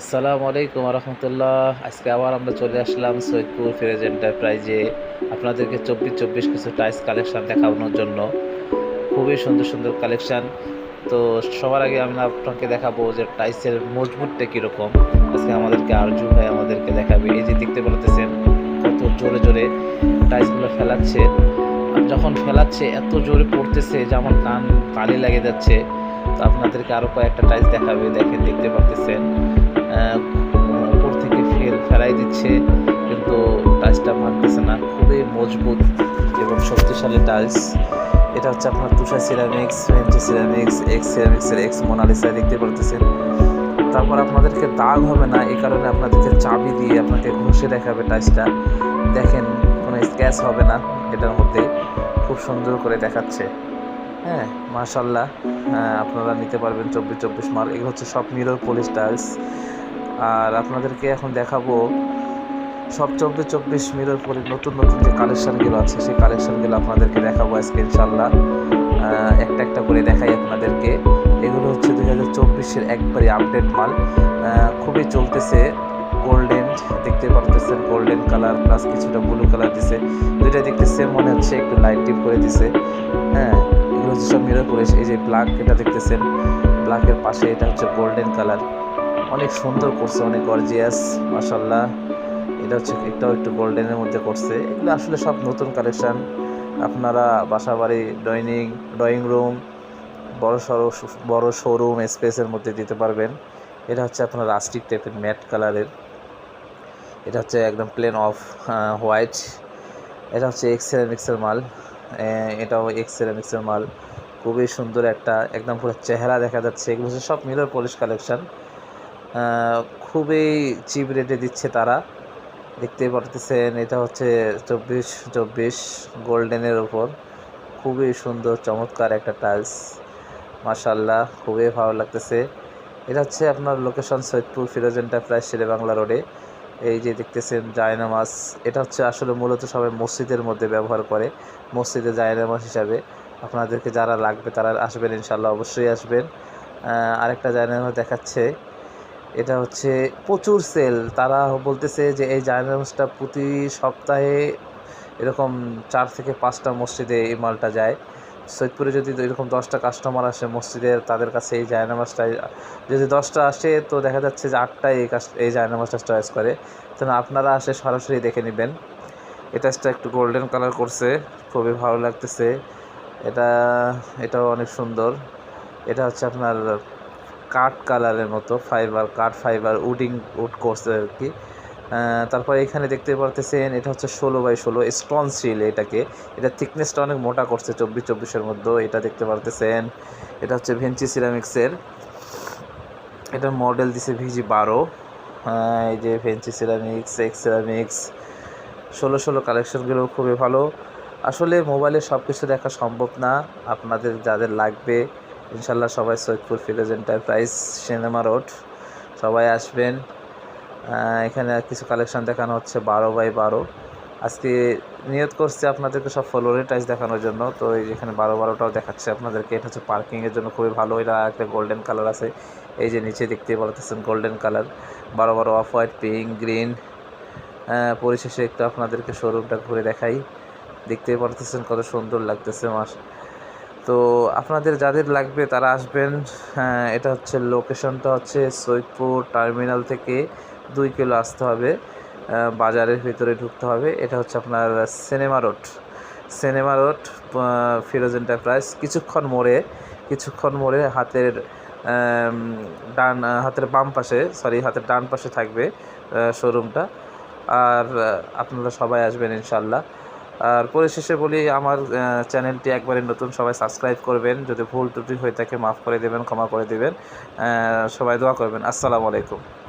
আসসালামু আলাইকুম রহমতুল্লাহ আজকে আবার আমরা চলে আসলাম সৈয়দপুর ফিরেজ এন্টারপ্রাইজে। আপনাদেরকে চব্বিশ চব্বিশ কিছু টাইস কালেকশান দেখানোর জন্য। খুবই সুন্দর সুন্দর কালেকশন। তো সবার আগে আমি আপনাকে দেখাবো যে টাইসের মজবুতটা কীরকম। আজকে আমাদেরকে আরজু ভাই আমাদেরকে দেখাবে। এই যে দেখতে বলতেছেন কত জোরে জোরে টাইসগুলো ফেলাচ্ছে। যখন ফেলাচ্ছে, এত জোরে পড়তেছে যে আমার কান তালি লেগে যাচ্ছে। তো আপনাদেরকে আরও কয়েকটা টাইস দেখাবে দেখেন দেখতে পারতেছেন। উপর থেকে ফেল ফেলাই দিচ্ছে। কিন্তু টাইলসটা মানতেছে না। খুবই মজবুত এবং শক্তিশালী টাইলস। এটা হচ্ছে আপনার তুষার সিরামিক্স ভেন্টি সিরামিক্স এক্স সিরামিক্সের এক্স মোনালিসা দেখতে পারতেছেন। তারপর আপনাদেরকে দাগ হবে না এই কারণে আপনাদেরকে চাবি দিয়ে আপনাকে ঘষে দেখাবে টাইলসটা। দেখেন কোনো স্ক্যাচ হবে না এটার মধ্যে। খুব সুন্দর করে দেখাচ্ছে। হ্যাঁ মাশাল্লাহ হ্যাঁ, আপনারা নিতে পারবেন চব্বিশ চব্বিশ মাল এগুলো হচ্ছে সব মিরর পলিশ টাইলস আর আপনাদেরকে এখন দেখাবো সব চব্বিশ চব্বিশ মিরর পরে নতুন নতুন যে কালেকশানগুলো আছে, সেই কালেকশানগুলো আপনাদেরকে দেখাবো আজকে ইনশাল্লাহ একটা একটা করে দেখাই আপনাদেরকে। এগুলো হচ্ছে দুই হাজার চব্বিশের একবারে আপডেট মাল। খুবই চলতেছে গোল্ডেন দেখতে পারতেছেন গোল্ডেন কালার প্লাস কিছুটা ব্লু কালার দিছে। দুইটা দেখতে সেম মনে হচ্ছে, একটু লাইট টিপ করে দিছে। হ্যাঁ এগুলো হচ্ছে সব মিরর পলিশ এই যে ব্ল্যাক এটা দেখতেছেন। ব্ল্যাকের পাশে এটা হচ্ছে গোল্ডেন কালার অনেক সুন্দর করছে, অনেক গর্জিয়াস মাসাল্লাহ এটা হচ্ছে, এটাও একটু গোল্ডেনের মধ্যে করছে। এগুলো আসলে সব নতুন কালেকশন আপনারা বাসা বাড়ি ডাইনিং ড্রয়িং রুম বড় সড়ো, বড় শোরুম স্পেসের মধ্যে দিতে পারবেন। এটা হচ্ছে আপনার রাস্টিক টাইপের ম্যাট কালারের এটা হচ্ছে একদম প্লেন অফ হোয়াইট এটা হচ্ছে এক্স সেরামিক্সের মাল। এটাও এক্স সেরামিক্সের মাল। খুবই সুন্দর একটা, একদম পুরো চেহারা দেখা যাচ্ছে। এগুলো হচ্ছে সব মিরর পলিশ কালেকশন খুবই চিপ রেটে দিচ্ছে তারা। দেখতেই পারতেছেন, এটা হচ্ছে চব্বিশ চব্বিশ গোল্ডেনের ওপর খুবই সুন্দর, চমৎকার একটা টাইলস মাশাল্লাহ খুবই ভালো লাগতেছে। এটা হচ্ছে আপনার লোকেশন সৈয়দপুর ফিরোজ এন্টারপ্রাইজ শেরে বাংলা রোডে এই যে দেখতেছেন জায়নামাজ এটা হচ্ছে আসলে মূলত সবাই মসজিদের মধ্যে ব্যবহার করে, মসজিদে জায়নামাজ হিসাবে। আপনাদেরকে যারা লাগবে তারা আসবেন ইনশাল্লাহ অবশ্যই আসবেন। আরেকটা জায়নামাজ দেখাচ্ছে। এটা হচ্ছে প্রচুর সেল। তারা বলতেছে যে এই জায়নামাজটা প্রতি সপ্তাহে এরকম চার থেকে পাঁচটা মসজিদে এই মালটা যায়। সৈয়দপুরে যদি এরকম দশটা কাস্টমার আসে মসজিদের তাদের কাছে এই জায়নামাজটাই যদি দশটা আসে তো দেখা যাচ্ছে যে আটটাই এই কাজ এই জায়নামাজটা চয়েস করে। তো আপনারা আসে সরাসরি দেখে নেবেন। এটা একটু গোল্ডেন কালার করছে, খুবই ভালো লাগতেছে। এটা, এটাও অনেক সুন্দর। এটা হচ্ছে আপনার কাঠ কালারের মতো ফাইবার কাঠ ফাইবার উডিং উড করছে আর কি। তারপর এখানে দেখতে পারতেছেন, এটা হচ্ছে ষোলো বাই ষোলো স্টন সিল এটাকে। এটা থিকনেসটা অনেক মোটা করছে, চব্বিশ চব্বিশের মধ্যে, এটা দেখতে পারতেছেন। এটা হচ্ছে ভেঞ্চি সিরামিক্সের এটার মডেল দিছে ভিজি বারো। এই যে ভেঞ্চি সিরামিক্স এক্স সিরামিক্স ষোলো ষোলো কালেকশনগুলো খুবই ভালো। আসলে মোবাইলে সব কিছু দেখা সম্ভব না। আপনাদের যাদের লাগবে ইনশাল্লাহ সবাই Saidpur Firoz enterprise cinema road, সবাই আসবেন। এখানে কিছু কালেকশন দেখানো হচ্ছে বারো বাই বারো। আজকে নিয়ত করছে আপনাদেরকে সব ফ্লোরে টাইস দেখানোর জন্য। তো এই যেখানে বারো বারোটাও দেখাচ্ছে আপনাদেরকে, এটা হচ্ছে পার্কিংয়ের জন্য খুবই ভালো। এটা একটা গোল্ডেন কালার আছে। এই যে নিচে দেখতেই পারতেছেন গোল্ডেন কালার বারো বারো অফ হোয়াইট পিঙ্ক গ্রিন পরিশেষে একটু আপনাদেরকে শোরুমটা ঘুরে দেখাই। দেখতেই পারতেছেন কত সুন্দর লাগতেছে মাস তো আপনাদের যাদের লাগবে তারা আসবেন। হ্যাঁ, এটা হচ্ছে লোকেশনটা হচ্ছে সৈয়দপুর টার্মিনাল থেকে দুই কিলো আসতে হবে। বাজারের ভিতরে ঢুকতে হবে। এটা হচ্ছে আপনার cinema road. Cinema road Firoz enterprise. কিছুক্ষণ মোড়ে কিছুক্ষণ মোড়ে হাতের ডান হাতের বাম পাশে সরি হাতের ডান পাশে থাকবে শোরুমটা আর আপনারা সবাই আসবেন ইনশাল্লাহ আর পরিশেষে বলি, আমার চ্যানেলটি একবারে নতুন, সবাই সাবস্ক্রাইব করবেন। যদি ভুল ত্রুটি হয়ে থাকে, মাফ করে দেবেন, ক্ষমা করে দেবেন। সবাই দোয়া করবেন। আসসালামু আলাইকুম।